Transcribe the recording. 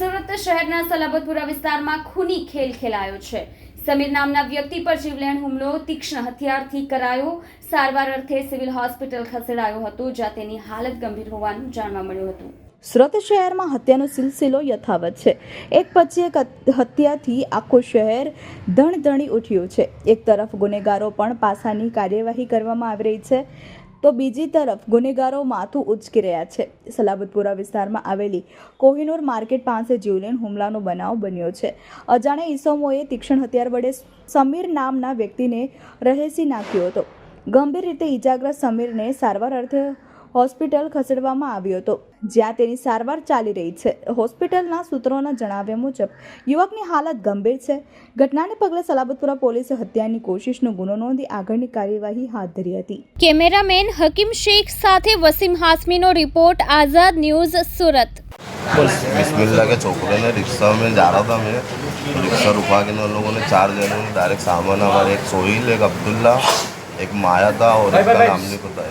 સુરત શહેરના સલાબતપુરા વિસ્તારમાં ખૂની ખેલ ખેલાયો છે. સમીર નામના વ્યક્તિ પર જીવલેણ હુમલો, તીક્ષ્ણ હથિયારથી કરાયો. સારવાર અર્થે સિવિલ હોસ્પિટલ ખસેડાયો હતો, જ્યાં તેની હાલત ગંભીર હોવાનું જાણવા મળ્યું હતું. સુરત શહેરમાં હત્યાનો સિલસિલો યથાવત છે. એક પછી એક હત્યાથી આખું શહેર ધણધણી ઉઠ્યું છે. એક તરફ ગુનેગારો પણ પાસાની કાર્યવાહી કરવામાં આવી રહી છે. તો બીજી તરફ ગુનેગારો માથું ઉચકી રહ્યા છે. સલાબતપુરા વિસ્તારમાં આવેલી કોહિનૂર માર્કેટ પાસે જીવલેણ હુમલાનો બનાવ બન્યો છે. અજાણ્યા ઈસમોએ તીક્ષ્ણ હથિયાર વડે સમીર નામના વ્યક્તિને રહેસી નાખ્યો હતો. ગંભીર રીતે ઈજાગ્રસ્ત સમીરને સારવાર અર્થે હોસ્પિટલ ખસેડવામાં આવ્યો હતો જ્યાં તેની સારવાર ચાલી રહી છે. હોસ્પિટલના સૂત્રોના જણાવ્યા મુજબ યુવકની હાલત ગંભીર છે. ઘટનાને પગલે સલાબતપુરા પોલીસે હત્યાની કોશિશનો ગુનો નોંધી આગળની કાર્યવાહી હાથ ધરી હતી. કેમેરામેન હકીમ શેખ સાથે વસીમ હાસમીનો રિપોર્ટ આઝાદ ન્યૂઝ સુરત. એક માયા હતા એક નામની પતા